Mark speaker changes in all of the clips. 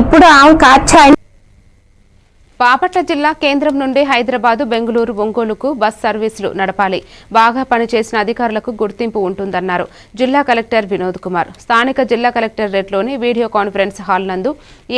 Speaker 1: ఇప్పుడు ఆమె కాచాయి
Speaker 2: బాపట్ల జిల్లా కేంద్రం నుండి హైదరాబాదు బెంగళూరు ఒంగోలుకు బస్ సర్వీసులు నడపాలి. బాగా పనిచేసిన అధికారులకు గుర్తింపు ఉంటుందన్నారు జిల్లా కలెక్టర్ వినోద్ కుమార్. స్థానిక జిల్లా కలెక్టరేట్లోని వీడియో కాన్ఫరెన్స్ హాల్ నందు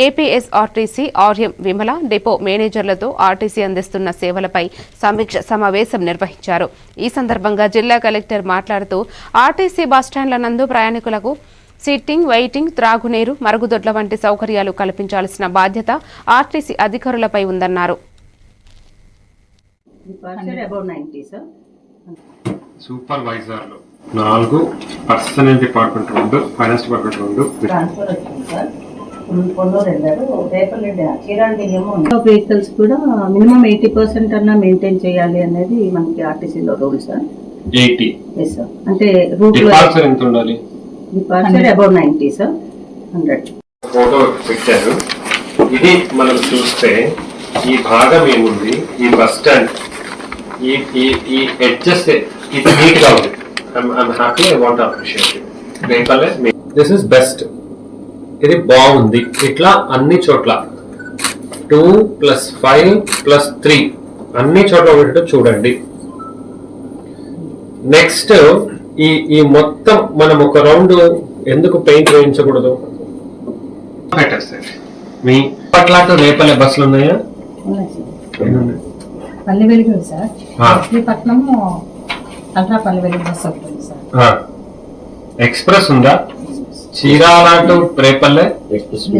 Speaker 2: ఏపీఎస్ఆర్టీసీ ఆర్యం విమల డిపో మేనేజర్లతో ఆర్టీసీ అందిస్తున్న సేవలపై సమీక్ష సమావేశం నిర్వహించారు. ఈ సందర్భంగా జిల్లా కలెక్టర్ మాట్లాడుతూ ఆర్టీసీ బస్టాండ్ల నందు ప్రయాణికులకు సిట్టింగ్ వెయిటింగ్ త్రాగునీరు మరుగుదొడ్ల వంటి సౌకర్యాలు కల్పించాల్సిన బాధ్యత ఆర్టీసీ అధికారులపై ఉందన్నారు.
Speaker 3: Departure about 90, sir.
Speaker 4: సూపర్వైజర్లు నాలుగు పర్సనల్ డిపార్ట్మెంట్ రెండు ఫైనాన్స్ డిపార్ట్మెంట్ రెండు.
Speaker 3: వెహికల్స్ కూడా మినిమం ఎయిటీ పర్సెంట్ అన్నా మెయింటైన్ చేయాలి అనేది మనకి ఆర్టీసీలో rule sir
Speaker 4: eighty
Speaker 3: yes sir అంటే రూట్
Speaker 4: ఎంత ఉండాలి?
Speaker 3: Departure about ninety sir hundred
Speaker 4: photo పెట్టారు. ఇది మనం చూస్తే ఈ భాగం ఏముంది? ఈ బస్ స్టాండ్. ఈ ఈ ఈ ఎడ్జెస్ ఇది నీట్గా ఉంది I'm happy I want appreciate Repalle this is best ఇది బాగుంది. ఇట్లా అన్ని చోట్ల. Two plus five plus three అన్ని చోట్ల ఉండేటట్టు చూడండి. నెక్స్ట్ ఈ ఈ మొత్తం మనం ఒక రౌండ్ ఎందుకు పెయింట్ వేయించకూడదు? బెటర్ సార్ మీ రేపల్లె బస్సులు ఉన్నాయా?
Speaker 5: Palle Velugu sir. Machilipatnam ultra Palle Velugu bus ఒకటి ఉంది సార్.
Speaker 4: ఆ. ఎక్స్ప్రెస్ ఉందా? చీరాల టు రేపల్లె?